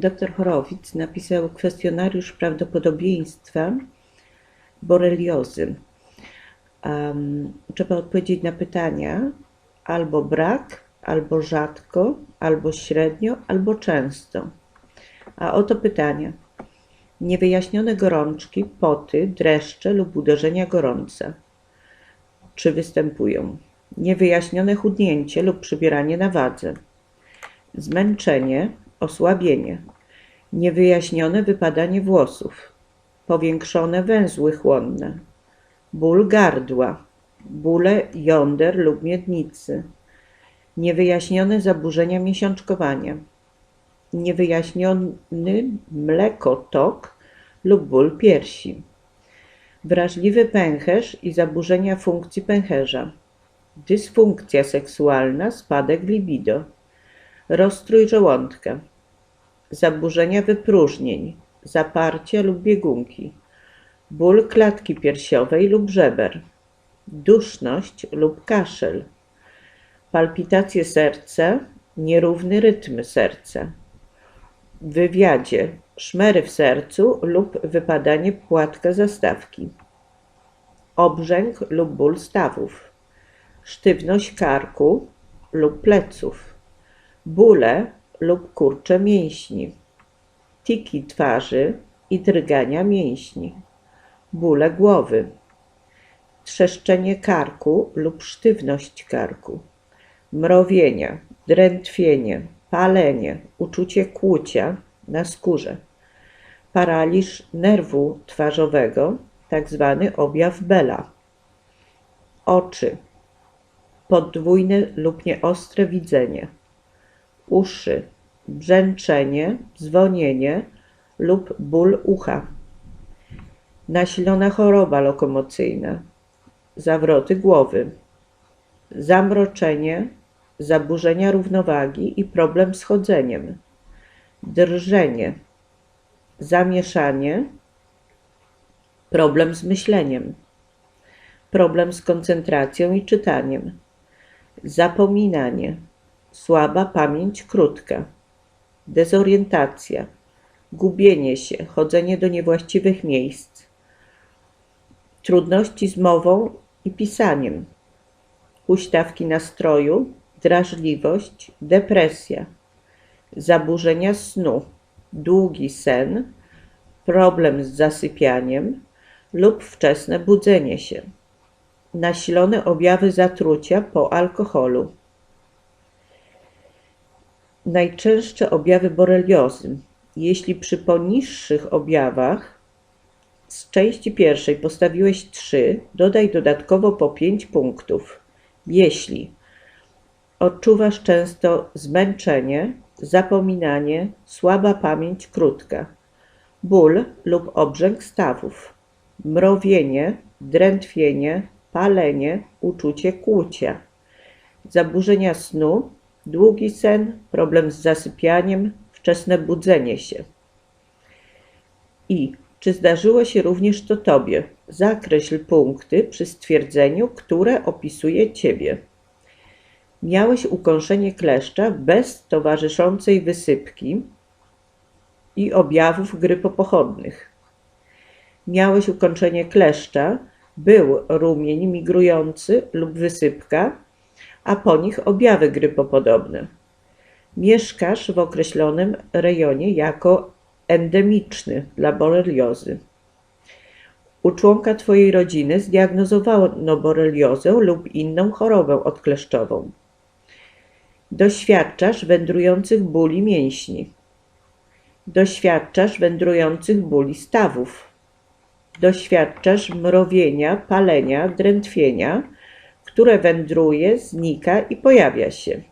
Dr Chorowic napisał kwestionariusz prawdopodobieństwa boreliozy. Um, trzeba odpowiedzieć na pytania albo brak, albo rzadko, albo średnio, albo często. A oto pytania. Niewyjaśnione gorączki, poty, dreszcze lub uderzenia gorące. Czy występują? Niewyjaśnione chudnięcie lub przybieranie na wadze. Zmęczenie, osłabienie. Niewyjaśnione wypadanie włosów. Powiększone węzły chłonne. Ból gardła. Bóle jąder lub miednicy. Niewyjaśnione zaburzenia miesiączkowania niewyjaśniony mlekotok lub ból piersi, wrażliwy pęcherz i zaburzenia funkcji pęcherza, dysfunkcja seksualna, spadek libido, rozstrój żołądka, zaburzenia wypróżnień, zaparcie lub biegunki, ból klatki piersiowej lub żeber, duszność lub kaszel, palpitacje serca, nierówny rytm serca. Wywiadzie, szmery w sercu lub wypadanie płatka zastawki, obrzęk lub ból stawów, sztywność karku lub pleców, bóle lub kurcze mięśni, tiki twarzy i drgania mięśni, bóle głowy, trzeszczenie karku lub sztywność karku, mrowienia, drętwienie, palenie, uczucie kłucia na skórze, paraliż nerwu twarzowego, tak zwany objaw Bela, oczy, podwójne lub nieostre widzenie, uszy, brzęczenie, dzwonienie lub ból ucha, nasilona choroba lokomocyjna, zawroty głowy, zamroczenie, zaburzenia równowagi i problem z chodzeniem, drżenie, zamieszanie, problem z myśleniem, problem z koncentracją i czytaniem, zapominanie, słaba pamięć krótka, dezorientacja, gubienie się, chodzenie do niewłaściwych miejsc, trudności z mową i pisaniem, huśtawki nastroju, drażliwość, depresja, zaburzenia snu, długi sen, problem z zasypianiem. Lub wczesne budzenie się, nasilone objawy zatrucia po alkoholu. Najczęstsze objawy boreliozy. Jeśli przy poniższych objawach z części pierwszej postawiłeś 3, dodaj dodatkowo po 5 punktów. Jeśli Odczuwasz często zmęczenie, zapominanie, słaba pamięć krótka, ból lub obrzęk stawów, mrowienie, drętwienie, palenie, uczucie kłucia, zaburzenia snu, długi sen, problem z zasypianiem, wczesne budzenie się. I czy zdarzyło się również to Tobie? Zakreśl punkty przy stwierdzeniu, które opisuje Ciebie. Miałeś ukąszenie kleszcza bez towarzyszącej wysypki i objawów grypopochodnych. Miałeś ukończenie kleszcza, był rumień migrujący lub wysypka, a po nich objawy grypopodobne. Mieszkasz w określonym rejonie jako endemiczny dla boreliozy. U członka Twojej rodziny zdiagnozowano boreliozę lub inną chorobę odkleszczową. Doświadczasz wędrujących bóli mięśni. Doświadczasz wędrujących bóli stawów. Doświadczasz mrowienia, palenia, drętwienia, które wędruje, znika i pojawia się.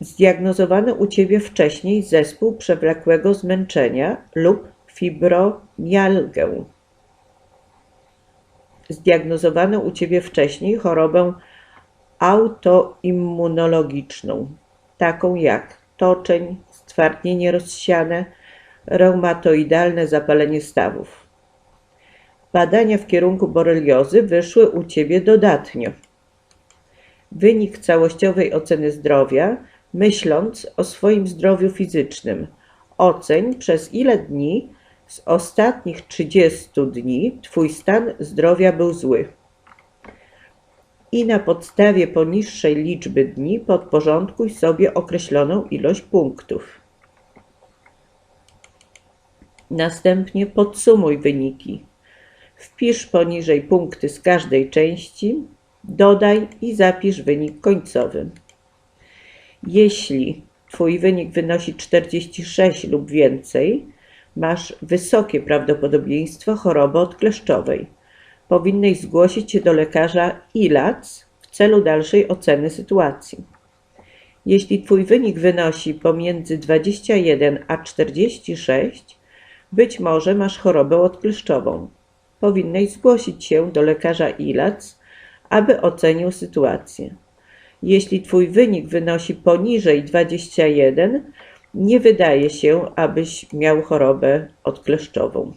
Zdiagnozowano u Ciebie wcześniej zespół przewlekłego zmęczenia lub fibromialgę. Zdiagnozowano u Ciebie wcześniej chorobę autoimmunologiczną, taką jak toczeń, stwardnienie rozsiane, reumatoidalne zapalenie stawów. Badania w kierunku boreliozy wyszły u Ciebie dodatnio. Wynik całościowej oceny zdrowia myśląc o swoim zdrowiu fizycznym. Oceń przez ile dni z ostatnich 30 dni Twój stan zdrowia był zły. I na podstawie poniższej liczby dni podporządkuj sobie określoną ilość punktów. Następnie podsumuj wyniki. Wpisz poniżej punkty z każdej części, dodaj i zapisz wynik końcowy. Jeśli Twój wynik wynosi 46 lub więcej, masz wysokie prawdopodobieństwo choroby odkleszczowej. Powinnyś zgłosić się do lekarza ILAC w celu dalszej oceny sytuacji. Jeśli Twój wynik wynosi pomiędzy 21 a 46, być może masz chorobę odkleszczową. Powinnyś zgłosić się do lekarza ILAC, aby ocenił sytuację. Jeśli Twój wynik wynosi poniżej 21, nie wydaje się, abyś miał chorobę odkleszczową.